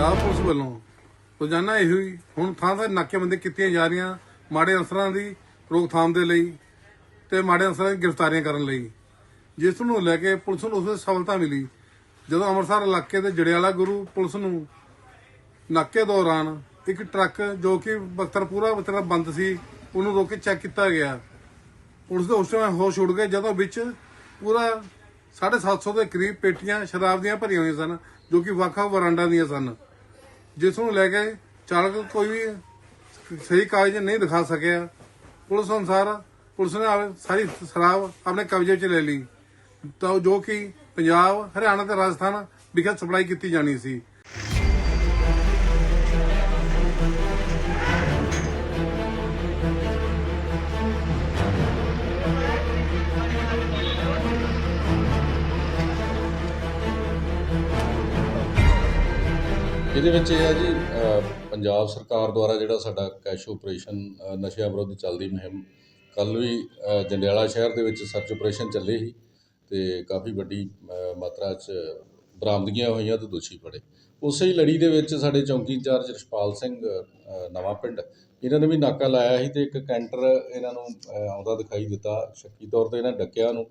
Punjab police ਵੱਲੋਂ ਰੋਜ਼ਾਨਾ ਇਹੋ ਹੀ ਹੁਣ ਥਾਂ ਥਾਂ ਨਾਕੇਬੰਦੀ ਕੀਤੀਆਂ ਜਾ ਰਹੀਆਂ ਮਾੜੇ ਅਨਸਰਾਂ ਦੀ ਰੋਕਥਾਮ ਦੇ ਲਈ ਤੇ ਮਾੜੇ ਅਨਸਰਾਂ ਦੀ ਗ੍ਰਿਫਤਾਰੀਆਂ ਕਰਨ ਲਈ। ਜਿਸ ਨੂੰ ਲੈ ਕੇ ਪੁਲਿਸ ਨੂੰ ਉਸ ਵਿੱਚ ਸਫਲਤਾ ਮਿਲੀ। ਜਦੋਂ ਅੰਮ੍ਰਿਤਸਰ ਇਲਾਕੇ ਦੇ ਜੜਿਆਲਾ ਗੁਰੂ ਪੁਲਿਸ ਨੂੰ ਨਾਕੇ ਦੌਰਾਨ ਇੱਕ ਟਰੱਕ ਜੋ ਕਿ ਬਖਤਰਪੂਰਾ ਵਿਤਰਾ ਬੰਦ ਸੀ, ਉਹਨੂੰ ਰੋਕ ਕੇ ਚੈੱਕ ਕੀਤਾ ਗਿਆ। ਪੁਲਿਸ ਦੇ ਉਸ ਸਮੇਂ ਹੋਸ਼ ਉੱਡ ਗਏ ਜਦੋਂ ਵਿੱਚ ਪੂਰਾ 750 ਦੇ ਕਰੀਬ ਪੇਟੀਆਂ ਸ਼ਰਾਬ ਦੀਆਂ ਭਰੀਆਂ ਹੋਈਆਂ ਸਨ, ਜੋ ਕਿ ਵੱਖ-ਵੱਖ ਵਰਾਂਡਾ ਦੀਆਂ ਸਨ। ਜਿਸ ਨੂੰ ਲੈ ਕੇ ਚਾਲਕ ਕੋਈ ਵੀ ਸਹੀ ਕਾਗਜ਼ ਨਹੀਂ ਦਿਖਾ ਸਕਿਆ। ਪੁਲਿਸ ਅਨੁਸਾਰ ਪੁਲਿਸ ਨੇ ਸਾਰੀ ਸ਼ਰਾਬ ਆਪਣੇ ਕਬਜ਼ੇ 'ਚ ਲੈ ਲਈ। ਤਾਂ ਜੋ ਕਿ ਪੰਜਾਬ, ਹਰਿਆਣਾ ਤੇ ਰਾਜਸਥਾਨ ਵਿਖੇ ਸਪਲਾਈ ਕੀਤੀ ਜਾਣੀ ਸੀ। ਇਹਦੇ ਵਿੱਚ ਇਹ ਆ ਜੀ ਪੰਜਾਬ ਸਰਕਾਰ ਦੁਆਰਾ ਜਿਹੜਾ ਸਾਡਾ ਕੈਸ਼ ਆਪਰੇਸ਼ਨ ਨਸ਼ਿਆਂ ਵਿਰੁੱਧ ਚੱਲਦੀ ਮੁਹਿੰਮ ਕੱਲ ਵੀ ਜੰਡਿਆਲਾ ਸ਼ਹਿਰ ਦੇ ਵਿੱਚ ਸਰਚ ਆਪਰੇਸ਼ਨ ਚੱਲੇ ਸੀ ਤੇ ਕਾਫੀ ਵੱਡੀ ਮਾਤਰਾ 'ਚ ਬਰਾਮਦਗੀਆਂ ਹੋਈਆਂ ਤੇ ਦੋਸ਼ੀ ਫੜੇ। ਉਸੇ ਹੀ ਲੜੀ ਦੇ ਵਿੱਚ ਸਾਡੇ ਚੌਂਕੀ ਇੰਚਾਰਜ ਰਸ਼ਪਾਲ ਸਿੰਘ ਨਵਾਂ ਪਿੰਡ, ਇਹਨਾਂ ਨੇ ਵੀ ਨਾਕਾ ਲਾਇਆ ਸੀ ਤੇ ਇੱਕ ਕੈਂਟਰ ਇਹਨਾਂ ਨੂੰ ਆਉਂਦਾ ਦਿਖਾਈ ਦਿੱਤਾ, ਸ਼ੱਕੀ ਤੌਰ ਤੇ ਇਹਨਾਂ ਡੱਕਿਆ ਨੂੰ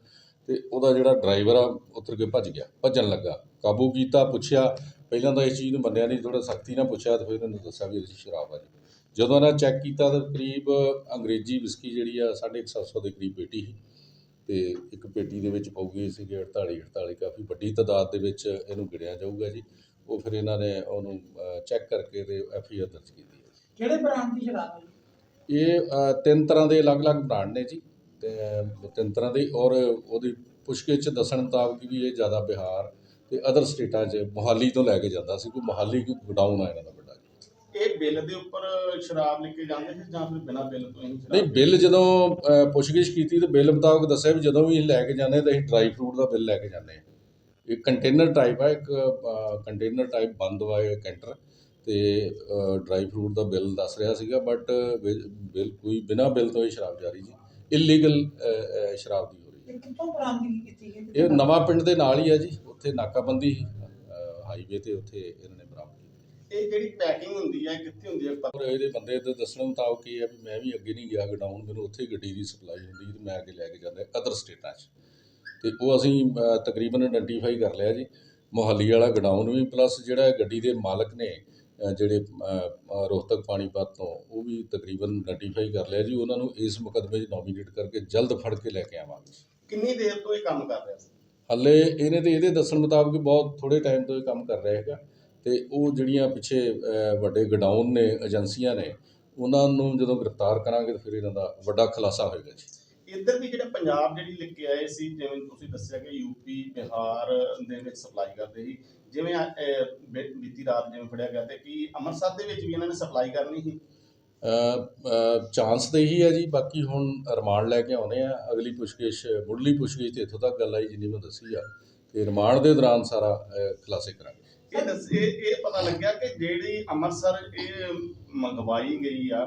ਤੇ ਉਹਦਾ ਜਿਹੜਾ ਡਰਾਈਵਰ ਆ, ਉਤਰ ਕੇ ਭੱਜ ਗਿਆ, ਭੱਜਣ ਲੱਗਾ। ਕਾਬੂ ਕੀਤਾ, ਪੁੱਛਿਆ ਪਹਿਲਾਂ ਤਾਂ ਇਸ ਚੀਜ਼ ਨੂੰ ਮੰਨਿਆ ਨਹੀਂ ਥੋੜਾ ਸਖਤੀ ਨਾਲ ਪੁੱਛਿਆ ਤੇ ਫਿਰ ਇਹਨਾਂ ਨੂੰ ਦੱਸਿਆ ਵੀ ਇਹਦੇ 'ਚ ਸ਼ਰਾਬ ਆ ਜੀ। ਜਦੋਂ ਇਹਨਾਂ ਚੈੱਕ ਕੀਤਾ ਤਾਂ ਕਰੀਬ ਅੰਗਰੇਜ਼ੀ ਵਿਸਕੀ ਜਿਹੜੀ ਆ 750 ਦੇ ਕਰੀਬ ਪੇਟੀ ਸੀ। ਤੇ ਇੱਕ ਪੇਟੀ ਦੇ ਵਿੱਚ ਪਊਗੀ ਸੀਗੇ 48 48 ਕਾਫੀ ਵੱਡੀ ਤਾਦਾਦ ਦੇ ਵਿੱਚ ਇਹਨੂੰ ਗਿਣਿਆ ਜਾਊਗਾ ਜੀ। ਉਹ ਫਿਰ ਇਹਨਾਂ ਨੇ ਉਹਨੂੰ ਚੈੱਕ ਕਰਕੇ ਤੇ ਐਫ ਆਈ ਆਰ ਦਰਜ ਕੀਤੀ ਹੈ ਕਿਹੜੇ ਬ੍ਰਾਂਡ ਦੀ ਸ਼ਰਾਬ ਹੈ? ਇਹ ਤਿੰਨ ਤਰ੍ਹਾਂ ਦੇ ਅਲੱਗ-ਅਲੱਗ ਬ੍ਰਾਂਡ ਨੇ ਜੀ। ਤੇ ਤਿੰਨ ਤਰ੍ਹਾਂ ਦੇ ਔਰ ਉਹਦੀ ਪੁੱਛਗਿੱਛ 'ਚ ਦੱਸਣ ਮੁਤਾਬਕ ਵੀ ਇਹ ਜ਼ਿਆਦਾ ਬਿਹਾਰ ਤੇ ਅਦਰ ਸਟੇਟਾਂ 'ਚ ਮੋਹਾਲੀ ਤੋਂ ਲੈ ਕੇ ਜਾਂਦਾ ਸੀ ਕੋਈ ਮੋਹਾਲੀ ਕੋਈ ਗੋਡਾਊਨ ਆ ਇਹਨਾਂ ਦਾ ਵੱਡਾ ਜੀ। ਇਹ ਬਿੱਲ ਦੇ ਉੱਪਰ ਸ਼ਰਾਬ ਲਿਖ ਕੇ ਜਾਂਦੇ ਸੀ ਜਾਂ ਫਿਰ ਬਿਨਾਂ ਬਿੱਲ ਤੋਂ ਹੀ ਸ਼ਰਾਬ? ਨਹੀਂ ਬਿੱਲ ਜਦੋਂ ਅ, ਪੁੱਛਗਿੱਛ ਕੀਤੀ ਤੇ ਬਿੱਲ ਮੁਤਾਬਕ ਦੱਸਿਆ ਵੀ ਜਦੋਂ ਵੀ ਲੈ ਕੇ ਜਾਂਦੇ ਤਾਂ ਅਸੀਂ ਡਰਾਈ ਫਰੂਟ ਦਾ ਬਿੱਲ ਲੈ ਕੇ ਜਾਂਦੇ ਹਾਂ। ਇਹ ਕੰਟੇਨਰ ਟਾਈਪ ਆ ਇੱਕ ਕੰਟੇਨਰ ਟਾਈਪ ਬੰਦ ਵਾ ਇਹ ਕੈਂਟਰ ਤੇ ਡਰਾਈ ਫਰੂਟ ਦਾ ਬਿੱਲ ਦੱਸ ਰਿਹਾ ਸੀਗਾ ਬਟ ਬਿੱਲ ਕੋਈ ਬਿਨਾਂ ਬਿੱਲ ਤੋਂ ਇਹ ਸ਼ਰਾਬ ਜਾਰੀ ਜੀ। ਇਲੀਗਲ ਸ਼ਰਾਬ ਦੀ ਹੋ ਰਹੀ ਹੈ ਇਹ ਕਿੱਥੋਂ ਬਰਾਮਦਗੀ ਕੀਤੀ ਗਈ? ਇਹ ਨਵਾਂ ਪਿੰਡ ਦੇ ਨਾਲ ਹੀ ਆ ਜੀ ਉੱਥੇ ਨਾਕਾਬੰਦੀ ਸੀ ਹਾਈਵੇ ਤੇ ਉੱਥੇ ਇਹਨਾਂ ਨੇ ਬਰਾਮਦ ਕੀਤੀ। ਇਹ ਜਿਹੜੀ ਪੈਕਿੰਗ ਹੁੰਦੀ ਹੈ ਕਿੱਥੇ ਹੁੰਦੀ ਹੈ ਪਰ ਇਹਦੇ ਬੰਦੇ ਦੇ ਦੱਸਣ ਮੁਤਾਬਕ ਇਹ ਆ ਵੀ ਮੈਂ ਵੀ ਅੱਗੇ ਨਹੀਂ ਗਿਆ ਗਡਾਊਨ ਮੈਨੂੰ ਉੱਥੇ ਹੀ ਗੱਡੀ ਦੀ ਸਪਲਾਈ ਹੁੰਦੀ ਤੇ ਮੈਂ ਅੱਗੇ ਲੈ ਕੇ ਜਾਂਦਾ ਅਦਰ ਸਟੇਟਾਂ 'ਚ। ਤੇ ਉਹ ਅਸੀਂ ਤਕਰੀਬਨ ਆਇਡੈਂਟੀਫਾਈ ਕਰ ਲਿਆ ਜੀ। ਮੁਹੱਲੀ ਵਾਲਾ ਗਡਾਊਨ ਵੀ ਪਲੱਸ ਜਿਹੜਾ ਗੱਡੀ ਦੇ ਮਾਲਕ ਨੇ ਜਿਹੜੇ ਰੋਹਤਕ ਪਾਣੀਪਤ ਤੋਂ ਉਹ ਵੀ ਤਕਰੀਬਨ ਆਇਡੈਂਟੀਫਾਈ ਕਰ ਲਿਆ ਜੀ। ਉਹਨਾਂ ਨੂੰ ਇਸ ਮੁਕੱਦਮੇ 'ਚ ਨੋਮੀਨੇਟ ਕਰਕੇ ਜਲਦ ਫੜ ਕੇ ਲੈ ਕੇ ਆਵਾਂਗੇ। ਕਿੰਨੀ ਦੇਰ ਤੋਂ ਇਹ ਕੰਮ ਕਰ ਰਿਹਾ ਸੀ? ਹੱਲੇ ਇਹਨੇ ਤੇ ਇਹਦੇ ਦੱਸਣ ਮੁਤਾਬਕ ਬਹੁਤ ਥੋੜੇ ਟਾਈਮ ਤੋਂ ਇਹ ਕੰਮ ਕਰ ਰਿਹਾ ਹੈਗਾ ਤੇ ਉਹ ਜਿਹੜੀਆਂ ਪਿੱਛੇ ਵੱਡੇ ਗਡਾਊਨ ਨੇ ਏਜੰਸੀਆਂ ਨੇ ਉਹਨਾਂ ਨੂੰ ਜਦੋਂ ਗ੍ਰਿਫਤਾਰ ਕਰਾਂਗੇ ਤਾਂ ਫਿਰ ਇਹਨਾਂ ਦਾ ਵੱਡਾ ਖੁਲਾਸਾ ਹੋਏਗਾ ਜੀ। ਇੱਧਰ ਵੀ ਜਿਹੜੇ ਪੰਜਾਬ ਜਿਹੜੀ ਲਿਖ ਕੇ ਆਏ ਸੀ ਜਿਵੇਂ ਤੁਸੀਂ ਦੱਸਿਆ ਕਿ ਯੂਪੀ ਬਿਹਾਰ ਦੇ ਵਿੱਚ ਸਪਲਾਈ ਕਰਦੇ ਸੀ ਜਿਵੇਂ ਬੀਤੀ ਰਾਤ ਜਿਵੇਂ ਫੜਿਆ ਗਿਆ ਤੇ ਕਿ ਅੰਮ੍ਰਿਤਸਰ ਦੇ ਵਿੱਚ ਵੀ ਇਹਨਾਂ ਨੇ ਸਪਲਾਈ ਕਰਨੀ ਸੀ? ਚਾਂਸ ਤੇ ਹੀ ਹੈ ਜੀ। ਬਾਕੀ ਹੁਣ ਰਿਮਾਂਡ ਲੈ ਕੇ ਆਉਨੇ ਆ। ਅਗਲੀ ਪੁੱਛਗਿੱਛ ਮੁੱਢਲੀ ਪੁੱਛਗਿੱਛ ਤੇ ਇੱਥੋਂ ਤੱਕ ਗੱਲ ਆਈ ਜਿੰਨੀ ਮੈਂ ਦੱਸੀ ਆ। ਤੇ ਰਿਮਾਂਡ ਦੇ ਦੌਰਾਨ ਸਾਰਾ ਖੁਲਾਸੇ ਕਰਾਂਗੇ। ਇਹ ਦੱਸ ਇਹ ਇਹ ਪਤਾ ਲੱਗਿਆ ਕਿ ਜਿਹੜੀ ਅੰਮ੍ਰਿਤਸਰ ਇਹ ਮੰਗਵਾਈ ਗਈ ਆ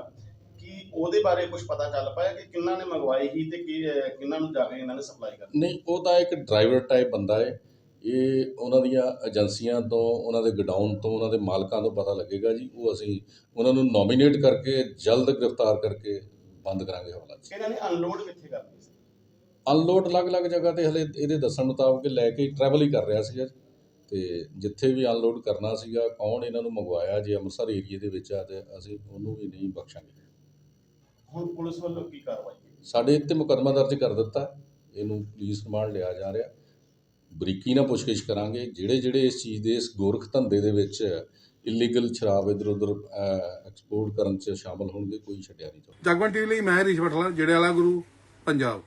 ਕਿ ਉਹਦੇ ਬਾਰੇ ਕੁਝ ਪਤਾ ਚੱਲ ਪਾਇਆ ਕਿ ਕਿੰਨਾ ਨੇ ਮੰਗਵਾਈ ਸੀ ਤੇ ਕਿ ਕਿੰਨਾਂ ਨੂੰ ਜਾ ਕੇ ਇਹਨਾਂ ਨੇ ਸਪਲਾਈ ਕਰਨੀ ਨਹੀਂ ਉਹ ਤਾਂ ਇੱਕ ਡਰਾਈਵਰ ਟਾਈਪ ਬੰਦਾ ਹੈ ਇਹ ਉਹਨਾਂ ਦੀਆਂ ਏਜੰਸੀਆਂ ਤੋਂ ਉਹਨਾਂ ਦੇ ਗਡਾਊਨ ਤੋਂ ਉਹਨਾਂ ਦੇ ਮਾਲਕਾਂ ਤੋਂ ਪਤਾ ਲੱਗੇਗਾ ਜੀ। ਉਹ ਅਸੀਂ ਉਹਨਾਂ ਨੂੰ ਨੋਮੀਨੇਟ ਕਰਕੇ ਜਲਦ ਗ੍ਰਿਫਤਾਰ ਕਰਕੇ ਬੰਦ ਕਰਾਂਗੇ ਹਵਾਲਾ ਜੀ। ਇਹਨਾਂ ਨੇ ਅਨਲੋਡ ਕਿੱਥੇ ਕਰਨੀ ਸੀ ਅਨਲੋਡ ਅਲੱਗ-ਅਲੱਗ ਜਗ੍ਹਾ ਤੇ ਹਲੇ ਇਹਦੇ ਦੱਸਣ ਮੁਤਾਬਕ ਲੈ ਕੇ ਟਰੈਵਲ ਹੀ ਕਰ ਰਿਹਾ ਸੀਗਾ। ਤੇ ਜਿੱਥੇ ਵੀ ਅਨਲੋਡ ਕਰਨਾ ਸੀਗਾ ਕੌਣ ਇਹਨਾਂ ਨੂੰ ਮੰਗਵਾਇਆ ਜੇ ਅੰਮ੍ਰਿਤਸਰ ਏਰੀਏ ਦੇ ਵਿੱਚ ਆ ਤੇ ਅਸੀਂ ਉਹਨੂੰ ਵੀ ਨਹੀਂ ਬਖਸ਼ਾਂਗੇ। ਹੁਣ ਪੁਲਿਸ ਵੱਲੋਂ ਕੀ ਕਾਰਵਾਈ? ਸਾਡੇ ਇੱਥੇ ਮੁਕੱਦਮਾ ਦਰਜ ਕਰ ਦਿੱਤਾ। ਇਹਨੂੰ ਪੁਲਿਸ ਰਿਮਾਂਡ ਲਿਆ ਜਾ ਰਿਹਾ। ਬਰੀਕੀ ਨਾਲ ਪੁੱਛਗਿੱਛ ਕਰਾਂਗੇ। ਜਿਹੜੇ ਜਿਹੜੇ ਇਸ ਚੀਜ਼ ਦੇ, ਇਸ ਗੋਰਖ ਧੰਦੇ ਦੇ ਵਿੱਚ ਇਲੀਗਲ ਸ਼ਰਾਬ ਇਧਰ ਉਧਰ ਐਕਸਪੋਰਟ ਕਰਨ 'ਚ ਸ਼ਾਮਲ ਹੋਣਗੇ, ਕੋਈ ਛੱਡਿਆ ਨਹੀਂ ਜਾਊਗਾ ਜਗਵੰਤ ਟੀਵੀ ਲਈ ਮੈਂ ਹਰੀਸ਼ ਬਟਲਾ ਜੜਿਆਲਾ ਗੁਰੂ, ਪੰਜਾਬ।